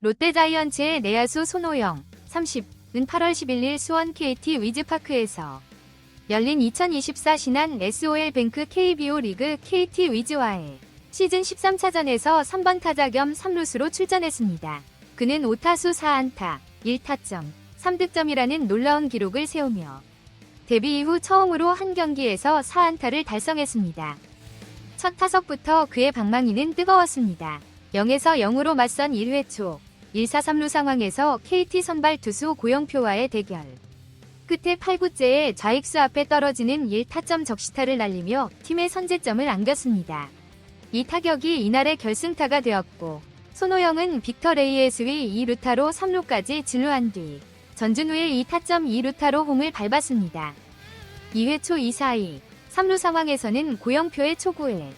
롯데자이언츠의 내야수 손호영 30은 8월 11일 수원 KT 위즈파크에서 열린 2024 신한 SOL 뱅크 KBO 리그 KT 위즈와의 시즌 13차전에서 3번 타자 겸 3루수로 출전했습니다. 그는 5타수 4안타, 1타점, 3득점이라는 놀라운 기록을 세우며 데뷔 이후 처음으로 한 경기에서 4안타를 달성했습니다. 첫 타석부터 그의 방망이는 뜨거웠습니다. 0에서 0으로 맞선 1회 초 1사 3루 상황에서 KT 선발 투수 고영표와의 대결. 끝에 8구째에 좌익수 앞에 떨어지는 1타점 적시타를 날리며 팀의 선제점을 안겼습니다. 이 타격이 이날의 결승타가 되었고 손호영은 빅터 레이에스의 2루타로 3루까지 진루한 뒤 전준우의 2타점 2루타로 홈을 밟았습니다. 2회 초 2사이 3루 상황에서는 고영표의 초구에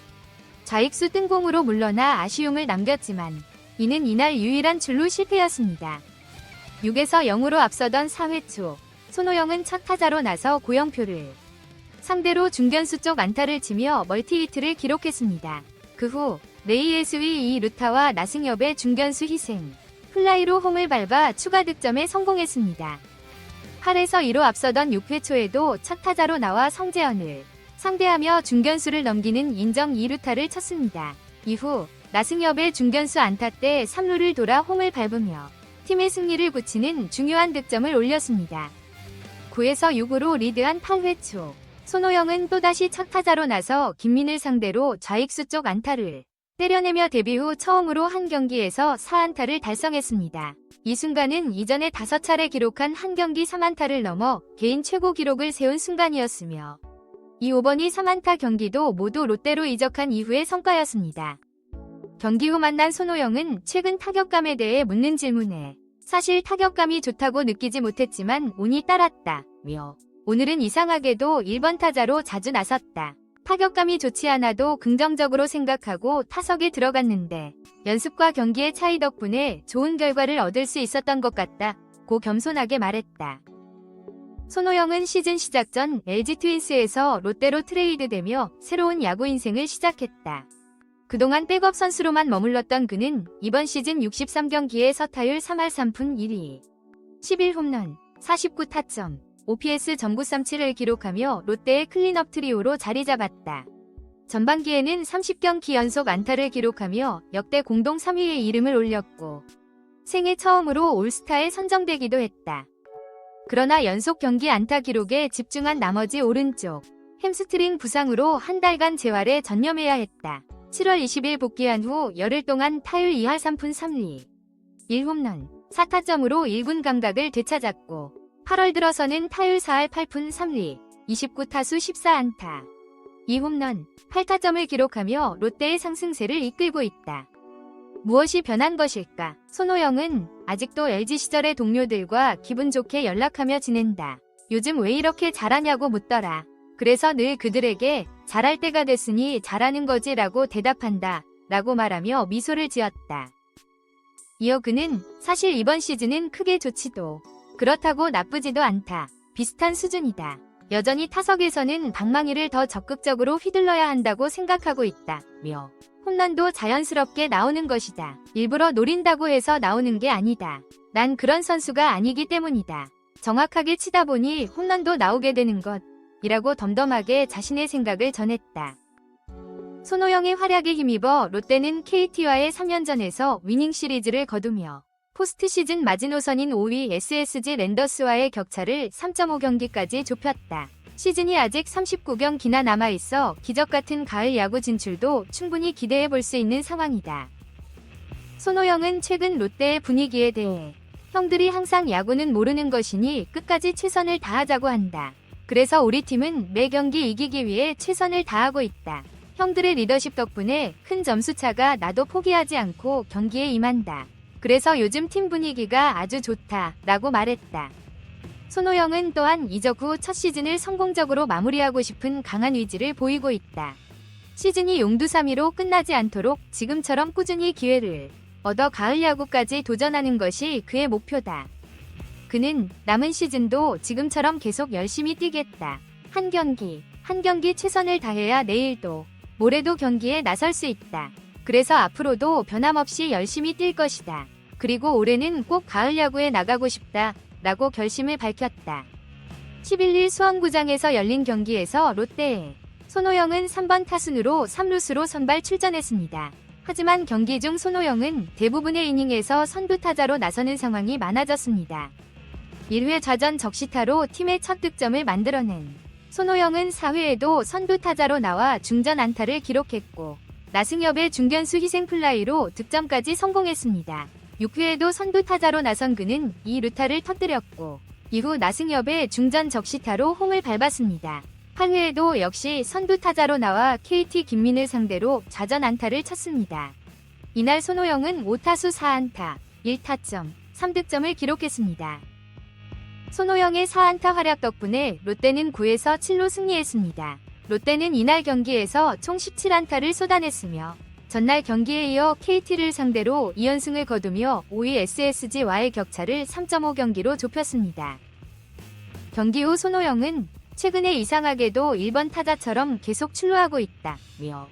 좌익수 뜬공으로 물러나 아쉬움을 남겼지만 이는 이날 유일한 출루 실패였습니다. 6에서 0으로 앞서던 4회 초 손호영은 첫 타자로 나서 고영표를 상대로 중견수 쪽 안타를 치며 멀티히트를 기록했습니다. 그 후 레이에스의 이 루타와 나승엽의 중견수 희생 플라이로 홈을 밟아 추가 득점에 성공했습니다. 8에서 2로 앞서던 6회 초에도 첫 타자로 나와 성재현을 상대하며 중견수를 넘기는 인정 2루타를 쳤습니다. 이후 나승엽의 중견수 안타 때 3루를 돌아 홈을 밟으며 팀의 승리를 굳히는 중요한 득점을 올렸습니다. 9에서 6으로 리드한 8회 초 손호영은 또다시 첫 타자로 나서 김민을 상대로 좌익수 쪽 안타를 때려내며 데뷔 후 처음으로 한 경기에서 4안타를 달성했습니다. 이 순간은 이전에 5차례 기록한 한 경기 3안타를 넘어 개인 최고 기록을 세운 순간이었으며 이 5번이 3안타 경기도 모두 롯데로 이적한 이후의 성과였습니다. 경기 후 만난 손호영은 최근 타격감에 대해 묻는 질문에 사실 타격감이 좋다고 느끼지 못했지만 운이 따랐다. 며 오늘은 이상하게도 1번 타자로 자주 나섰다. 타격감이 좋지 않아도 긍정적으로 생각하고 타석에 들어갔는데 연습과 경기의 차이 덕분에 좋은 결과를 얻을 수 있었던 것 같다. 고 겸손하게 말했다. 손호영은 시즌 시작 전 LG 트윈스에서 롯데로 트레이드되며 새로운 야구 인생을 시작했다. 그동안 백업 선수로만 머물렀던 그는 이번 시즌 63경기에 서타율 3할 3푼 1위, 11홈런, 49타점, OPS 전구 37을 기록하며 롯데의 클린업 트리오로 자리 잡았다. 전반기에는 30경기 연속 안타를 기록하며 역대 공동 3위의 이름을 올렸고 생애 처음으로 올스타에 선정되기도 했다. 그러나 연속 경기 안타 기록에 집중한 나머지 오른쪽 햄스트링 부상으로 한 달간 재활에 전념해야 했다. 7월 20일 복귀한 후 열흘 동안 타율 2할 3푼 3리, 1홈런, 4타점으로 1군 감각을 되찾았고 8월 들어서는 타율 4할 8푼 3리, 29타수 14안타, 2홈런, 8타점을 기록하며 롯데의 상승세를 이끌고 있다. 무엇이 변한 것일까? 손호영은 아직도 LG 시절의 동료들과 기분 좋게 연락하며 지낸다. 요즘 왜 이렇게 잘하냐고 묻더라. 그래서 늘 그들에게 잘할 때가 됐으니 잘하는 거지 라고 대답한다. 라고 말하며 미소를 지었다. 이어 그는 사실 이번 시즌은 크게 좋지도 그렇다고 나쁘지도 않다. 비슷한 수준이다. 여전히 타석에서는 방망이를 더 적극적으로 휘둘러야 한다고 생각하고 있다. 며 홈런도 자연스럽게 나오는 것이다. 일부러 노린다고 해서 나오는 게 아니다. 난 그런 선수가 아니기 때문이다. 정확하게 치다 보니 홈런도 나오게 되는 것. 이라고 덤덤하게 자신의 생각을 전했다. 손호영의 활약에 힘입어 롯데는 KT와의 3연전에서 위닝 시리즈를 거두며 포스트 시즌 마지노선인 5위 SSG 랜더스와의 격차를 3.5경기까지 좁혔다. 시즌이 아직 39경기나 남아있어 기적 같은 가을 야구 진출도 충분히 기대해 볼 수 있는 상황이다. 손호영은 최근 롯데의 분위기에 대해 형들이 항상 야구는 모르는 것이니 끝까지 최선을 다하자고 한다. 그래서 우리 팀은 매 경기 이기기 위해 최선을 다하고 있다. 형들의 리더십 덕분에 큰 점수차가 나도 포기하지 않고 경기에 임한다. 그래서 요즘 팀 분위기가 아주 좋다. 라고 말했다. 손호영은 또한 이적 후 첫 시즌을 성공적으로 마무리하고 싶은 강한 의지를 보이고 있다. 시즌이 용두사미로 끝나지 않도록 지금처럼 꾸준히 기회를 얻어 가을 야구까지 도전하는 것이 그의 목표다. 그는 남은 시즌도 지금처럼 계속 열심히 뛰겠다. 한 경기, 한 경기 최선을 다해야 내일도, 모레도 경기에 나설 수 있다. 그래서 앞으로도 변함없이 열심히 뛸 것이다. 그리고 올해는 꼭 가을 야구에 나가고 싶다. 라고 결심을 밝혔다. 11일 수원구장에서 열린 경기에서 롯데의 손호영은 3번 타순으로 3루수로 선발 출전했습니다. 하지만 경기 중 손호영은 대부분의 이닝에서 선두 타자로 나서는 상황이 많아졌습니다. 1회 좌전 적시타로 팀의 첫 득점을 만들어낸 손호영은 4회에도 선두 타자로 나와 중전 안타를 기록했고 나승엽의 중견수 희생플라이로 득점까지 성공했습니다. 6회에도 선두 타자로 나선 그는 2루타를 터뜨렸고 이후 나승엽의 중전 적시타로 홈을 밟았습니다. 8회에도 역시 선두 타자로 나와 KT 김민을 상대로 좌전 안타를 쳤습니다. 이날 손호영은 5타수 4안타, 1타점, 3득점을 기록했습니다. 손호영의 4안타 활약 덕분에 롯데는 9에서 7로 승리했습니다. 롯데는 이날 경기에서 총 17안타를 쏟아냈으며 전날 경기에 이어 KT를 상대로 2연승을 거두며 5위 SSG와의 격차를 3.5 경기로 좁혔습니다. 경기 후 손호영은 최근에 이상하게도 1번 타자처럼 계속 출루하고 있다 며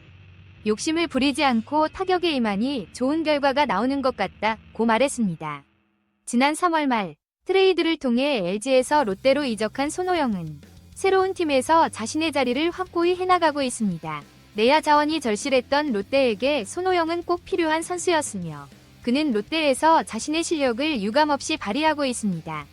욕심을 부리지 않고 타격에 임하니 좋은 결과가 나오는 것 같다 고 말했습니다. 지난 3월 말 트레이드를 통해 LG에서 롯데로 이적한 손호영은 새로운 팀에서 자신의 자리를 확고히 해나가고 있습니다. 내야 자원이 절실했던 롯데에게 손호영은 꼭 필요한 선수였으며 그는 롯데에서 자신의 실력을 유감없이 발휘하고 있습니다.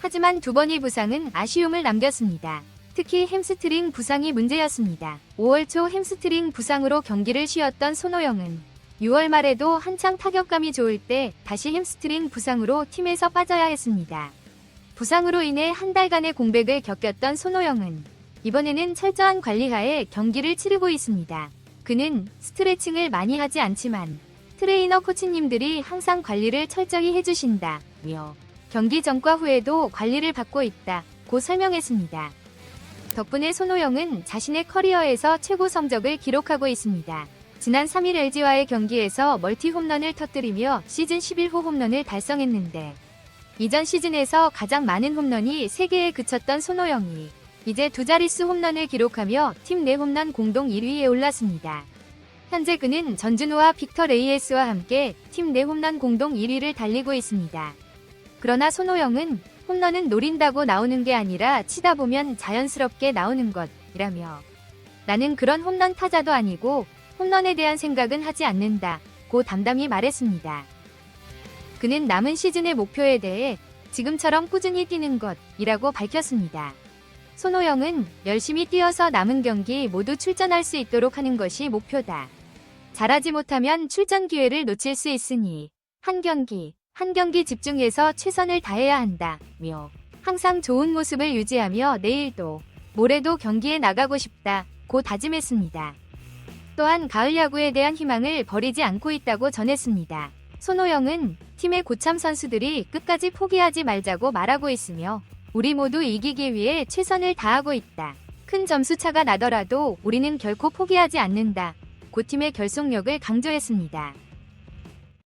하지만 두 번의 부상은 아쉬움을 남겼습니다. 특히 햄스트링 부상이 문제였습니다. 5월 초 햄스트링 부상으로 경기를 쉬었던 손호영은 6월 말에도 한창 타격감이 좋을 때 다시 햄스트링 부상으로 팀에서 빠져야 했습니다. 부상으로 인해 한 달간의 공백을 겪었던 손호영은 이번에는 철저한 관리하에 경기를 치르고 있습니다. 그는 스트레칭을 많이 하지 않지만 트레이너 코치님들이 항상 관리를 철저히 해주신다 며 경기 전과 후에도 관리를 받고 있다 고 설명했습니다. 덕분에 손호영은 자신의 커리어에서 최고 성적을 기록하고 있습니다. 지난 3일 LG와의 경기에서 멀티 홈런을 터뜨리며 시즌 11호 홈런을 달성했는데 이전 시즌에서 가장 많은 홈런이 3개에 그쳤던 손호영이 이제 두 자릿수 홈런을 기록하며 팀 내 홈런 공동 1위에 올랐습니다. 현재 그는 전준우와 빅터 레이에스와 함께 팀 내 홈런 공동 1위를 달리고 있습니다. 그러나 손호영은 홈런은 노린다고 나오는 게 아니라 치다 보면 자연스럽게 나오는 것이라며 나는 그런 홈런 타자도 아니고 홈런에 대한 생각은 하지 않는다. 고 담담히 말했습니다. 그는 남은 시즌의 목표에 대해 지금처럼 꾸준히 뛰는 것이라고 밝혔습니다. 손호영은 열심히 뛰어서 남은 경기 모두 출전할 수 있도록 하는 것이 목표다. 잘하지 못하면 출전 기회를 놓칠 수 있으니 한 경기, 한 경기 집중해서 최선을 다해야 한다 며 항상 좋은 모습을 유지하며 내일도 모레도 경기에 나가고 싶다. 고 다짐했습니다. 또한 가을 야구에 대한 희망을 버리지 않고 있다고 전했습니다. 손호영은 팀의 고참 선수들이 끝까지 포기하지 말자고 말하고 있으며 우리 모두 이기기 위해 최선을 다하고 있다. 큰 점수 차가 나더라도 우리는 결코 포기하지 않는다. 고 팀의 결속력을 강조했습니다.